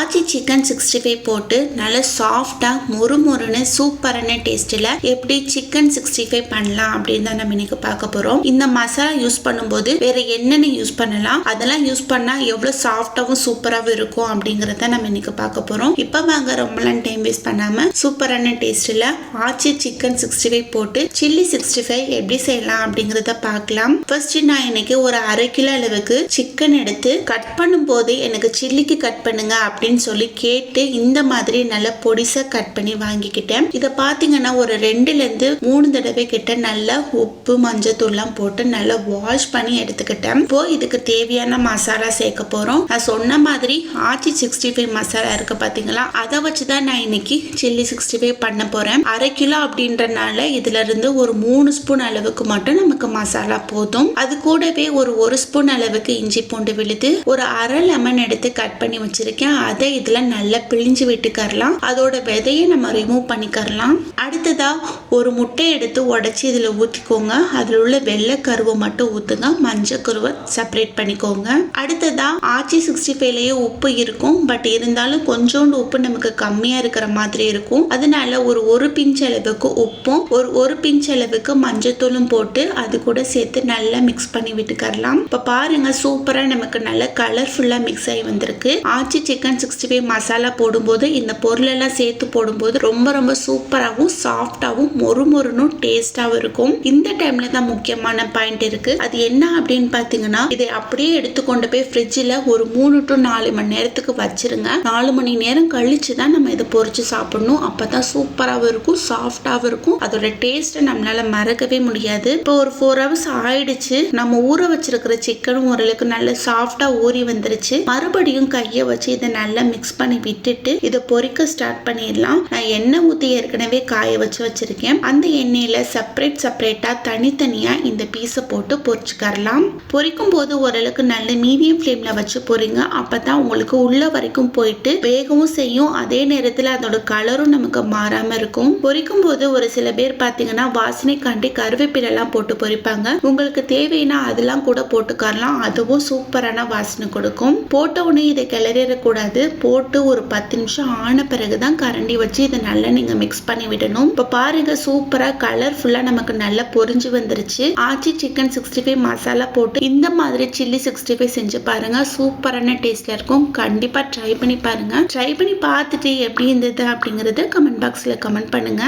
ஆச்சி chicken sixty five போட்டு நல்லா சாஃப்டாக மொறு மொறுன்னு சூப்பரான டேஸ்ட்டில் எப்படி சிக்கன் சிக்ஸ்டி ஃபைவ் பண்ணலாம் அப்படின்னு தான் நம்ம இன்னைக்கு பார்க்க போகிறோம் இந்த மசாலா யூஸ் பண்ணும்போது வேற என்னென்ன யூஸ் பண்ணலாம்? அதெல்லாம் யூஸ் பண்ணால் எவ்வளோ சாஃப்டாகவும் சூப்பராகவும் இருக்கும் அப்படிங்கிறத நம்ம இன்னைக்கு பார்க்க போகிறோம் இப்போ வாங்க ரொம்பலாம் டைம் வேஸ்ட் பண்ணாமல் சூப்பரான டேஸ்ட்டில் ஆச்சி சிக்கன் சிக்ஸ்டி ஃபைவ் போட்டு சில்லி சிக்ஸ்டி ஃபைவ் எப்படி செய்யலாம் அப்படிங்கிறத பார்க்கலாம். ஃபர்ஸ்ட் நான் இன்னைக்கு ஒரு அரை கிலோ அளவுக்கு சிக்கன் எடுத்து கட் பண்ணும்போது எனக்கு சில்லிக்கு கட் பண்ணுங்க அப்படின்னு அப்படின்னு சொல்லி கேட்டு இந்த மாதிரி நல்ல பொடிசா கட் பண்ணி வாங்கிக்கிட்டேன். இதை பார்த்தீங்கன்னா ஒரு ரெண்டுல இருந்து மூணு தடவை கிட்ட நல்லா உப்பு மஞ்சத்தூள்லாம் போட்டு நல்லா வாஷ் பண்ணி எடுத்துக்கிட்டேன். இப்போ இதுக்கு தேவையான மசாலா சேர்க்க போறோம். நான் சொன்ன மாதிரி ஆச்சி சிக்ஸ்டி ஃபைவ் மசாலா இருக்கு பாத்தீங்களா? அதை வச்சு தான் நான் இன்னைக்கு சில்லி சிக்ஸ்டி ஃபைவ் பண்ண போறேன். அரை கிலோ அப்படின்றனால இதுல இருந்து ஒரு மூணு ஸ்பூன் அளவுக்கு மட்டும் நமக்கு மசாலா போதும். அது கூடவே ஒரு ஒரு ஸ்பூன் அளவுக்கு இஞ்சி பூண்டு விழுது ஒரு அரை லெமன் எடுத்து கட் பண்ணி வச்சிருக்கேன். அது இதுல நல்லா பிழிஞ்சு விட்டுக்கரலாம். அதோட விதையை நம்ம ரிமூவ் பண்ணிக்கரலாம். அடுத்ததா ஒரு முட்டை எடுத்து உடச்சி இதில் ஊற்றிக்கோங்க அதில் உள்ள வெள்ளை கருவை மட்டும் ஊற்றுங்க மஞ்சள் கருவை செப்பரேட் பண்ணிக்கோங்க. அடுத்ததாக ஆச்சி சிக்ஸ்டி ஃபைவ்லேயே உப்பு இருக்கும். பட் இருந்தாலும் கொஞ்சோண்டு உப்பு நமக்கு கம்மியாக இருக்கிற மாதிரி இருக்கும். அதனால ஒரு ஒரு பிஞ்ச் அளவுக்கு உப்பும் ஒரு ஒரு பிஞ்ச் அளவுக்கு மஞ்சத்தூளும் போட்டு அது கூட சேர்த்து நல்லா மிக்ஸ் பண்ணி விட்டுக்கரலாம். இப்போ பாருங்க சூப்பராக நமக்கு நல்ல கலர்ஃபுல்லாக மிக்ஸ் ஆகி வந்திருக்கு. Aachi chicken sixty five masala போடும்போது இந்த பொருளெல்லாம் சேர்த்து போடும்போது ரொம்ப ரொம்ப சூப்பராகவும் சாஃப்டாகவும் மொறு மொறுனும் டேஸ்டாகவும் இருக்கும். இந்த டைம்ல தான் முக்கியமான பாயிண்ட் இருக்கு. அது என்ன அப்படின்னு பார்த்தீங்கன்னா இதை அப்படியே எடுத்து கொண்டு போய் ஃப்ரிட்ஜில் ஒரு மூணு டு நாலு மணி நேரத்துக்கு வச்சிருங்க. நாலு மணி நேரம் கழிச்சு தான் நம்ம இதை பொறிச்சு சாப்பிடணும். அப்பதான் சூப்பராகவும் இருக்கும் சாஃப்டாகவும் இருக்கும். அதோட டேஸ்ட்டை நம்மளால மறக்கவே முடியாது. இப்போ ஒரு ஃபோர் ஹவர்ஸ் ஆயிடுச்சு. நம்ம ஊற வச்சிருக்கிற சிக்கனும் ஓரளவுக்கு நல்ல சாஃப்டா ஊறி வந்துருச்சு. மறுபடியும் கையை வச்சு இதை நல்லா மிக்ஸ் பண்ணி விட்டுட்டு இதை பொறிக்க ஸ்டார்ட் பண்ணிடலாம். நான் எண்ணெய் ஊற்றி ஏற்கனவே காய வச்சு வச்சிருக்கேன். அந்த எண்ணெயில் செப்பரேட் செப்பரேட்டா தனித்தனியா இந்த பீஸை போட்டு பொரிச்சுக்கரலாம் பொரிக்கும் போது ஓரளவுக்கு நல்ல மீடியம் ஃப்ளேம்ல வச்சு பொரிங்க அப்பதான் உங்களுக்கு உள்ள வரைக்கும் போயிட்டு வேகவும் செய்யும். அதே நேரத்தில் அதோட கலரும் நமக்கு மாறாம இருக்கும். பொரிக்கும் போது ஒரு சில பேர் பார்த்தீங்கன்னா வாசனைக்காண்டி கருவேப்பிலெல்லாம் போட்டு பொரிப்பாங்க உங்களுக்கு தேவைன்னா அதெல்லாம் கூட போட்டுக்கரலாம். அதுவும் சூப்பரான வாசனை கொடுக்கும். போட்ட உடனே இதை கிளறிடக்கூடாது. போட்டு ஒரு பத்து நிமிஷம் ஆன பிறகு தான் கரண்டி வச்சு இதை நல்லா நீங்க மிக்ஸ் பண்ணி விடணும். இப்போ பாருங்க சூப்பரா கலர்ஃபுல்லா நமக்கு நல்லா பொரிஞ்சு வந்துருச்சு. Aachi chicken sixty five masala போட்டு இந்த மாதிரி சில்லி சிக்ஸ்டி ஃபைவ் செஞ்சு பாருங்க. சூப்பரான டேஸ்ட்ல இருக்கும். கண்டிப்பா ட்ரை பண்ணி பாருங்க. ட்ரை பண்ணி பார்த்துட்டு எப்படி இருந்தது அப்படிங்கறத கமெண்ட் பாக்ஸ்ல கமெண்ட் பண்ணுங்க.